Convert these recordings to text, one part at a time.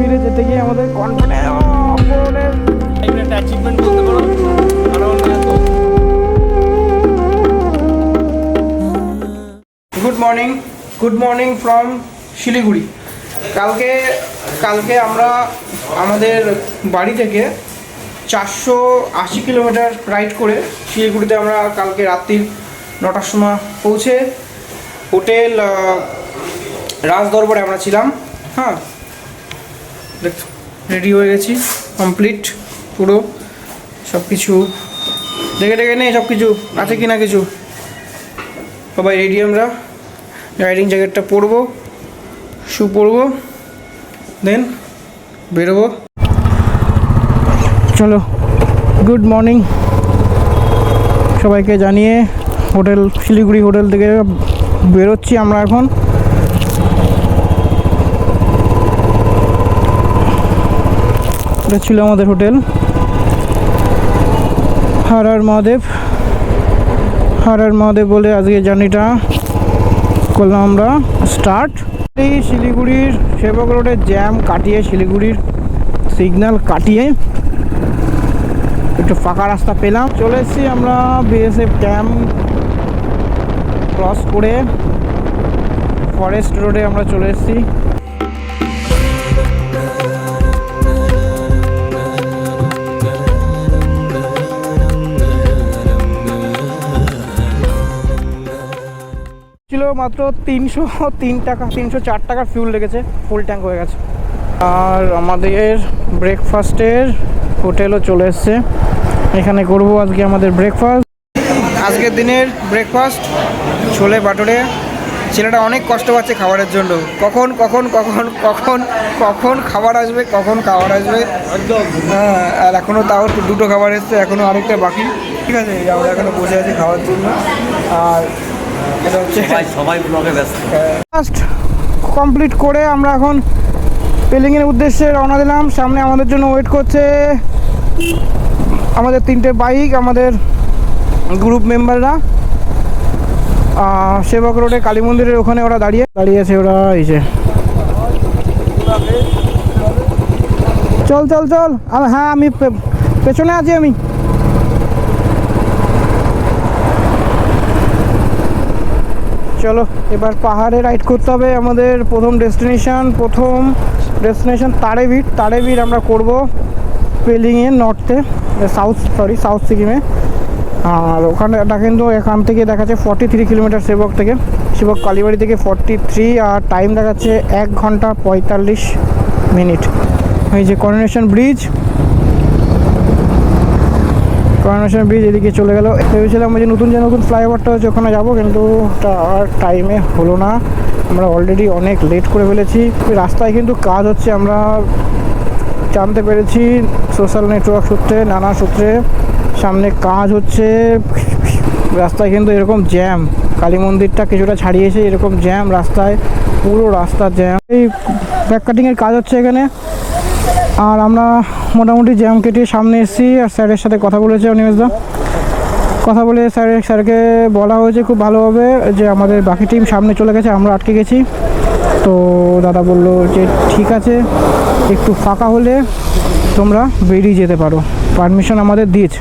মিলে যেতে গিয়ে আমাদের কনফিডেন্স একটা অ্যাচিভমেন্ট বলতে পারো। কারণ good morning good morning from Siliguri. কালকে কালকে আমরা আমাদের বাড়ি থেকে চারশো আশি কিলোমিটার রাইড করে শিলিগুড়িতে আমরা কালকে রাত্রির নটার সময় পৌঁছে হোটেল রাজদরবারে আমরা ছিলাম। হ্যাঁ রেডি হয়ে গেছি কমপ্লিট পুরো সব কিছু দেখে দেখে নেই সব কিছু আছে কি না কিছু? সবাই রেডি আমরা? রাইডিং জ্যাকেটটা পরবো শু পরবো দেন বেরোবো। চলো গুড মর্নিং সবাইকে জানিয়ে হোটেল, শিলিগুড়ি হোটেল থেকে বেরোচ্ছি আমরা এখন। এটা ছিল আমাদের হোটেল। হর হর মহাদেব। হর হর মহাদেব বলে আজকে জার্নিটা করলাম আমরা। স্টার্ট এই শিলিগুড়ির সেবক রোডের জ্যাম কাটিয়ে শিলিগুড়ির সিগন্যাল কাটিয়ে একটু ফাঁকা রাস্তা পেলাম। চলে এসেছি আমরা বিএসএফ ক্যাম্প ক্রস করে ফরেস্ট রোডে আমরা চলে এসেছি। ছিল মাত্র তিনশো তিন টাকা তিনশো চার টাকা ফিউল লেগেছে ফুল ট্যাঙ্ক হয়ে গেছে। আর আমাদের ব্রেকফাস্টের হোটেলও চলে এসছে। এখানে করব আজকে আমাদের ব্রেকফাস্ট আজকের দিনের ব্রেকফাস্ট ছোলে বাটরে। ছেলেটা অনেক কষ্ট পাচ্ছে খাবারের জন্য। কখন কখন কখন কখন কখন খাবার আসবে কখন খাবার আসবে? হ্যাঁ আর এখনও তাও দুটো খাবার এসছে এখনও আরেকটা বাকি। ঠিক আছে আমরা এখনও বসে আছি খাওয়ার জন্য। আর সবাই সবাই ব্লগে ব্যস্ত। ফার্স্ট কমপ্লিট করে আমরা এখন পেলিংয়ের উদ্দেশ্যে রওনা দিলাম। সামনে আমাদের জন্য ওয়েট করছে আমাদের তিনটে বাইক আমাদের গ্রুপ মেম্বাররা সেবক রোডে কালী মন্দিরের ওখানে ওরা দাঁড়িয়ে দাঁড়িয়ে আছে ওরা এই যে। চল চল চল। আম- হ্যাঁ আমি পেছনে আছি আমি। চলো, এবার পাহাড়ে রাইড করতে হবে আমাদের প্রথম ডেস্টিনেশন প্রথম ডেস্টিনেশন তারেবীর তারেবীর আমরা করব পেলিংয়ে নর্থে সাউথ সরি সাউথ সিকিমে। আর ওখানে এটা কিন্তু এখান থেকে দেখাচ্ছে ফর্টি থ্রি কিলোমিটার সেবক থেকে। সেবক কালীবাড়ি থেকে ফর্টি থ্রি আর টাইম দেখাচ্ছে এক ঘণ্টা পঁয়তাল্লিশ মিনিট। এই যে করোনেশন ব্রিজ করোনেশন ব্রিজ এদিকে চলে গেল। ভেবেছিলাম যে নতুন যে নতুন ফ্লাইওভারটা হচ্ছে ওখানে যাব, কিন্তু আর টাইমে হলো না। আমরা অলরেডি অনেক লেট করে ফেলেছি। রাস্তায় কিন্তু কাজ হচ্ছে, আমরা জানতে পেরেছি সোশ্যাল নেটওয়ার্ক সূত্রে, নানা সূত্রে সামনে কাজ হচ্ছে। রাস্তায় কিন্তু এরকম জ্যাম কালী মন্দিরটা কিছুটা ছাড়িয়েছে, এরকম জ্যাম রাস্তায়, পুরো রাস্তা জ্যাম এই ব্যাক কাটিংয়ের কাজ হচ্ছে এখানে। আর আমরা মোটামুটি জ্যাম কেটে সামনে এসেছি আর স্যারের সাথে কথা বলেছে অনিমেশদা কথা বলে স্যার, স্যারকে বলা হয়েছে খুব ভালোভাবে যে আমাদের বাকি টিম সামনে চলে গেছে, আমরা আটকে গেছি। তো দাদা বলল যে ঠিক আছে, একটু ফাঁকা হলে তোমরা বেরিয়ে যেতে পারো। পারমিশন আমাদের দিয়েছে।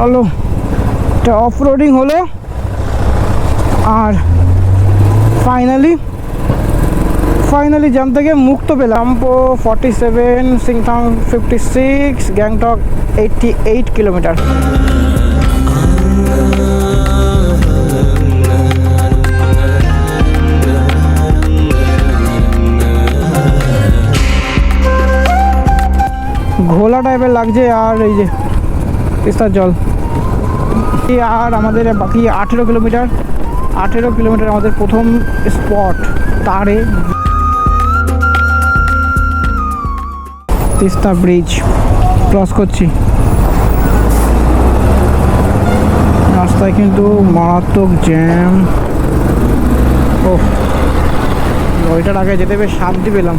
চলো, এটা অফ রোডিং হলো। আর ফাইনালি ফাইনালি জ্যাম থেকে মুক্ত পেলাম। পো forty seven Singtam fifty six Gangtok eighty eight kilometre ঘোলা টাইপের লাগছে আর এই যে, তিস্তার জল। আর আমাদের বাকি আঠেরো কিলোমিটার আঠেরো কিলোমিটার আমাদের প্রথম স্পট, তারে। তিস্তা ব্রিজ, ক্রস করছি। রাস্তায় কিন্তু মারাত্মক জ্যাম। ও ওইটার আগে যেতে বেশ শান্তি পেলাম।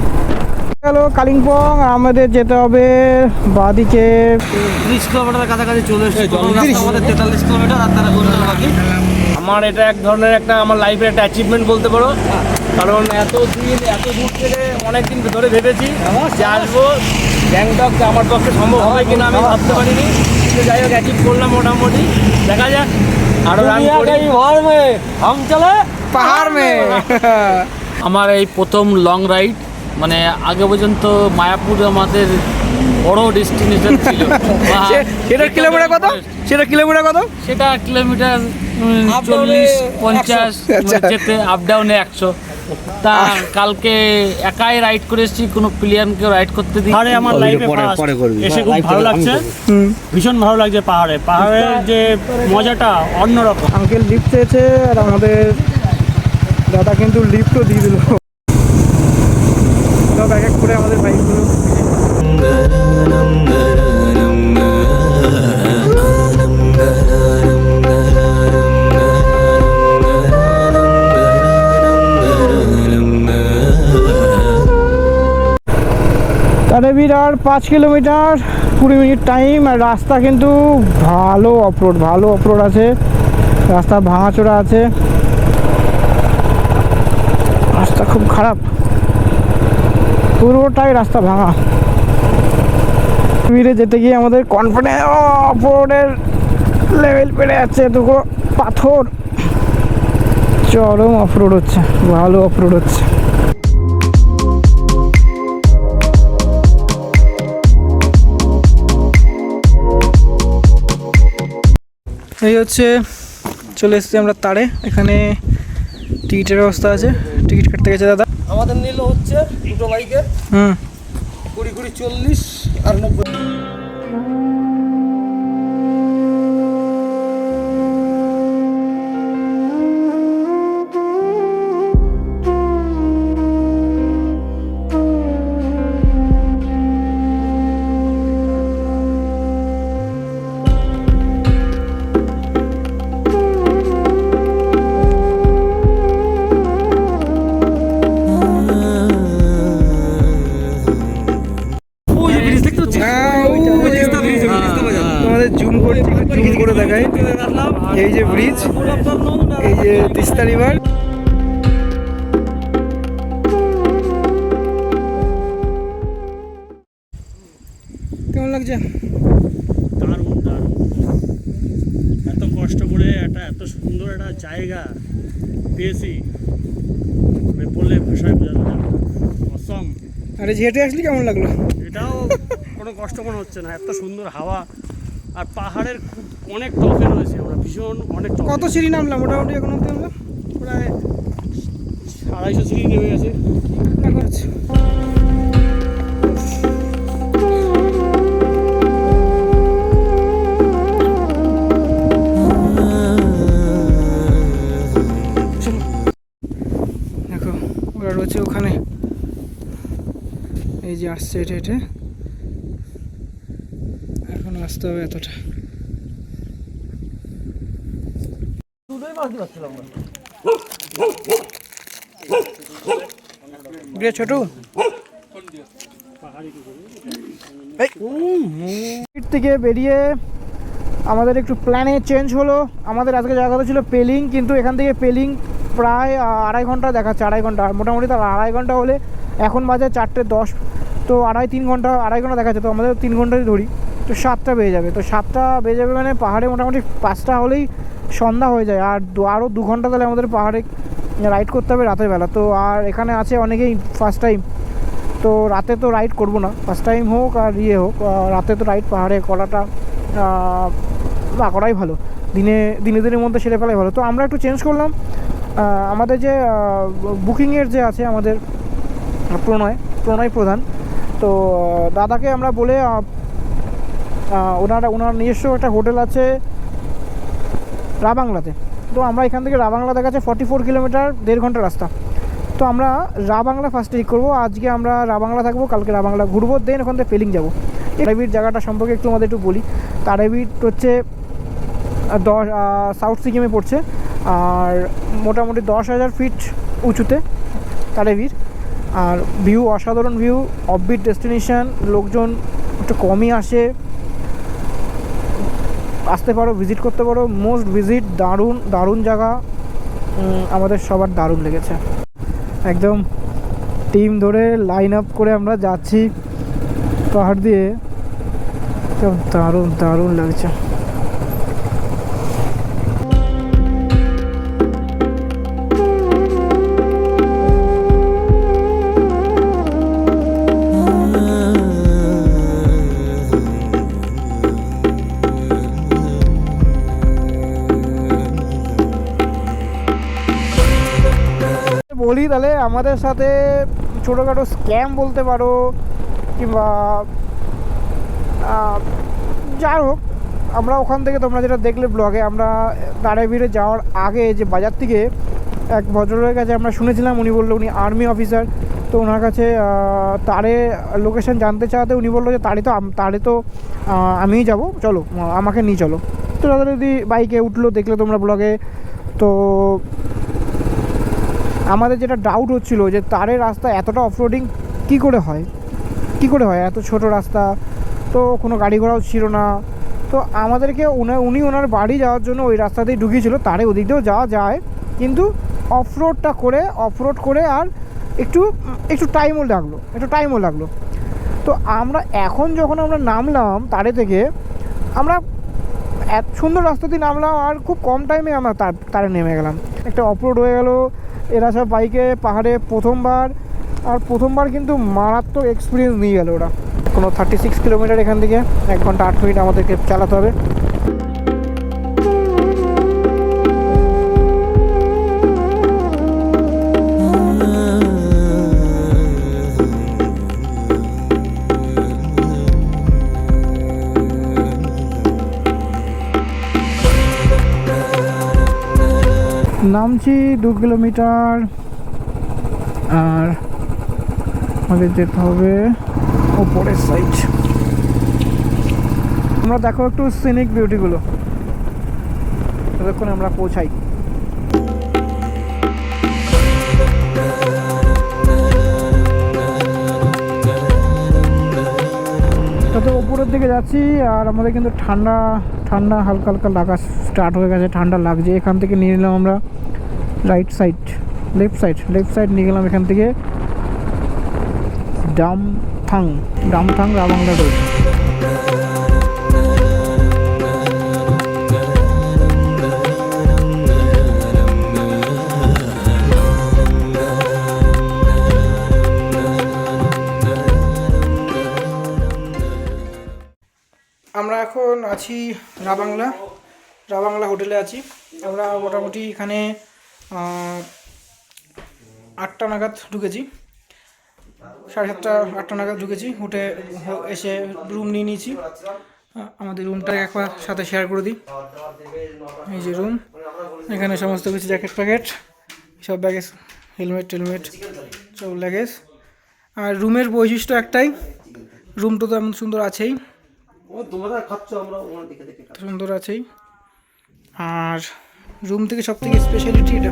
গেল কালিম্পং আর আমাদের যেতে হবে বাদিকে। ত্রিশ কিলোমিটার কাছাকাছি চলে এসেছে। আমাদের তেতাল্লিশ কিলোমিটার আর তারা ঘণ্টা বাকি। আমার এটা এক ধরনের একটা আমার লাইফের একটা অ্যাচিভমেন্ট বলতে পারো। কারণ এত দিন এত দূর থেকে অনেক দিন ধরে ভেবেছি যে আসব গ্যাংটক আমার পক্ষে সম্ভব হবে কিনা আমি ভাবতে পারিনি। কিন্তু যাই হোক অ্যাচিভ করলাম মোটামুটি। দেখা যাক। আরও রান করি। হাম চলে। পাহাড় মে। আমার এই প্রথম লং রাইড মানে আগে পর্যন্ত মায়াপুর আমাদের বড় ডেস্টিনেশন ছিল। সেটা কিলোমিটার কত? সেটা কিলোমিটার কত? সেটা কিলোমিটার চল্লিশ পঞ্চাশ আচ্ছা। যেতে আপ ডাউনে একশো। তা কালকে একাই রাইড করে এসেছি কোনো প্লেয়ারকে রাইড করতে দিই পাহাড়ে আমার লাইফে পরে করবি। এসে খুব ভালো লাগছে। ভীষণ ভালো লাগছে পাহাড়ে। পাহাড়ের যে মজাটা অন্যরকম। আঙ্কেল লিফট চেয়েছে আর আমাদের দাদা কিন্তু লিফটও দিয়ে দিল। সব এক এক করে আমাদের বাইকগুলো আর পাঁচ কিলোমিটার, কুড়ি মিনিট টাইম আর রাস্তা কিন্তু ভালো অফরোড ভালো অফরোড আছে। রাস্তা ভাঙাচোরা আছে। রাস্তা খুব খারাপ। পুরোটাই রাস্তা ভাঙা। মিরে যেতে গিয়ে আমাদের কনফিডেন্স অফরোডের লেভেল বেড়ে যাচ্ছে দুটো পাথর। চরম অফরোড হচ্ছে, ভালো অফরোড হচ্ছে। এই হচ্ছে, চলে এসেছি আমরা তারে। এখানে টিকিটের ব্যবস্থা আছে। টিকিট কাটতে গেছে দাদা। আমাদের নিল হচ্ছে দুটো বাইকে হুম। কুড়ি কুড়ি চল্লিশ আর নব্বই। তিস্তা রিভার কেমন লাগছে? দারুণ দারুণ। এত কষ্ট করে একটা এত সুন্দর একটা জায়গা পেয়েছি। মানে বললে ভাষায় বোঝানো যাবে অসম। আরে হেঁটে আসলি কেমন লাগল? এটাও কোনো কষ্ট মনে হচ্ছে না। এত সুন্দর হাওয়া আর পাহাড়ের অনেক টপে রয়েছে। আমরা ভীষণ অনেক কত সিঁড়ি নামলাম? মোটামুটি এখন অব্দি আমরা? প্রায় আড়াইশো সিঁড়ি নেমে গেছে। দেখো, ওরা রয়েছে ওখানে। এই যে আসছে হেঁটে হেঁটে। এখন আসতে হবে এতটা। রে ছোটু। থেকে বেরিয়ে আমাদের একটু প্ল্যানে চেঞ্জ হলো। আমাদের আজকে জায়গা কথা ছিল পেলিং কিন্তু এখান থেকে পেলিং প্রায় আড়াই ঘণ্টা দেখাচ্ছে, আড়াই ঘণ্টা। মোটামুটি তার আড়াই ঘণ্টা হলে এখন বাজে চারটে দশ। তো আড়াই তিন ঘণ্টা, আড়াই ঘণ্টা দেখাচ্ছে, তো আমাদের তিন ঘন্টাই ধরি। তো সাতটা বেজে যাবে। তো সাতটা বেজে যাবে মানে পাহাড়ে মোটামুটি পাঁচটা হলেই সন্ধ্যা হয়ে যায়। আর আরও দু ঘণ্টা তাহলে আমাদের পাহাড়ে রাইড করতে হবে রাতের বেলা। তো আর এখানে আছে অনেকেই ফার্স্ট টাইম তো রাতে তো রাইড করব না। ফার্স্ট টাইম হোক আর ইয়ে হোক রাতে তো রাইড পাহাড়ে করাটা না, করাই ভালো। দিনে দিনে দিনের মধ্যে সেরে ফেলাই ভালো। তো আমরা একটু চেঞ্জ করলাম। আমাদের যে বুকিংয়ের যে আছে আমাদের, প্রণয় প্রণয় প্রধান। তো দাদাকে আমরা বলে ওনার ওনার নিজস্ব একটা হোটেল আছে রাবাংলাতে। তো আমরা এখান থেকে রাবাংলা দেখাচ্ছে ফর্টি ফোর কিলোমিটার, দেড় ঘণ্টা রাস্তা। তো আমরা রাবাংলা ফার্স্ট ঠিক করব। আজকে আমরা রাবাংলা থাকব, কালকে রাবাংলা ঘুরবো দেন ওখান থেকে পেলিং যাব। তারাবির জায়গাটা সম্পর্কে একটু আমাদের একটু বলি। তারাবির হচ্ছে দশ সাউথ সিকিমে পড়ছে। আর মোটামুটি দশ হাজার ফিট উঁচুতে তারেবীর আর ভিউ অসাধারণ ভিউ অফবিট ডেস্টিনেশন লোকজন একটু কমই আসে। আসতে পারো ভিজিট করতে পারো। মোস্ট ভিজিট দারুণ দারুণ জায়গা। আমাদের সবার দারুণ লেগেছে। একদম টিম ধরে লাইন আপ করে আমরা যাচ্ছি। পাহাড় দিয়ে। একদম দারুণ দারুণ লাগছে। তাহলে আমাদের সাথে ছোটোখাটো স্ক্যাম বলতে পারো কিংবা যাই হোক, আমরা ওখান থেকে তোমরা যেটা দেখলে ব্লগে আমরা দাঁড়াইভিড়ে যাওয়ার আগে যে বাজার থেকে এক ভদ্রলোকের কাছে আমরা শুনেছিলাম, উনি বলল উনি আর্মি অফিসার তো ওনার কাছে তারে লোকেশন জানতে চাওয়াতে উনি বলল যে তারে তো তারে তো আমিই যাব, চলো, আমাকে নিয়ে চলো। তো দাদা যদি বাইকে উঠল, দেখলে তোমরা ব্লগে তো আমাদের যেটা ডাউট হচ্ছিল যে তারের রাস্তা এতটা অফরোডিং কী করে হয়? কী করে হয়? এত ছোট রাস্তা, তো কোনো গাড়ি ঘোড়াও ছিল না। তো আমাদেরকে উনি ওনার বাড়ি যাওয়ার জন্য ওই রাস্তা দিয়ে ঢুকিয়েছিল। তারে ওদিক দিয়েও যাওয়া যায়, কিন্তু অফরোডটা করে অফরোড করে আর একটু একটু টাইমও লাগল, একটু টাইমও লাগল। তো আমরা এখন যখন আমরা নামলাম তারে থেকে, আমরা এত সুন্দর রাস্তা দিয়ে নামলাম আর খুব কম টাইমে আমরা তার, তারে নেমে গেলাম। একটা অফরোড হয়ে গেল এরা সব বাইকে, পাহাড়ে প্রথমবার, আর প্রথমবার কিন্তু মারাত্মক এক্সপিরিয়েন্স নিয়ে গেল ওরা। কোনো থার্টি সিক্স কিলোমিটার এখান থেকে এক ঘণ্টা আট মিনিট আমাদেরকে চালাতে হবে। নামছি দু কিলোমিটার। আর আমাদের যেতে হবে ওপরের সাইড আমরা দেখো একটু সিনিক বিউটিগুলো ততক্ষণ আমরা পৌঁছাই। তত উপরের দিকে যাচ্ছি, আর আমাদের কিন্তু ঠান্ডা ঠান্ডা, হালকা হালকা লাগা স্টার্ট হয়ে গেছে, ঠান্ডা লাগছে। এখান থেকে নিয়ে নিলাম আমরা right side left side left side নিয়ে গেলাম এখান থেকে ডামথাং ডামথাং রাবাংলা রোড আমরা এখন আছি রাবাংলা। রাবাংলা হোটেলে আছি। আমরা মোটামুটি এখানে আটটা নাগাদ ঢুকেছি। সাড়ে সাতটা আটটা নাগাদ ঢুকেছি। উঠে হ- এসে রুম নিয়ে নিয়েছি। আমাদের রুমটা একবার সাথে শেয়ার করে দিই। এই যে রুম। এখানে সমস্ত কিছু জ্যাকেট প্যাকেট সব ব্যাগেজ হেলমেট টেলমেট সব লাগেজ। আর রুমের বৈশিষ্ট্য একটাই রুমটা তো এমন সুন্দর আছেই। সুন্দর আছেই। আর রুম থেকে সব থেকে স্পেশালিটি এটা।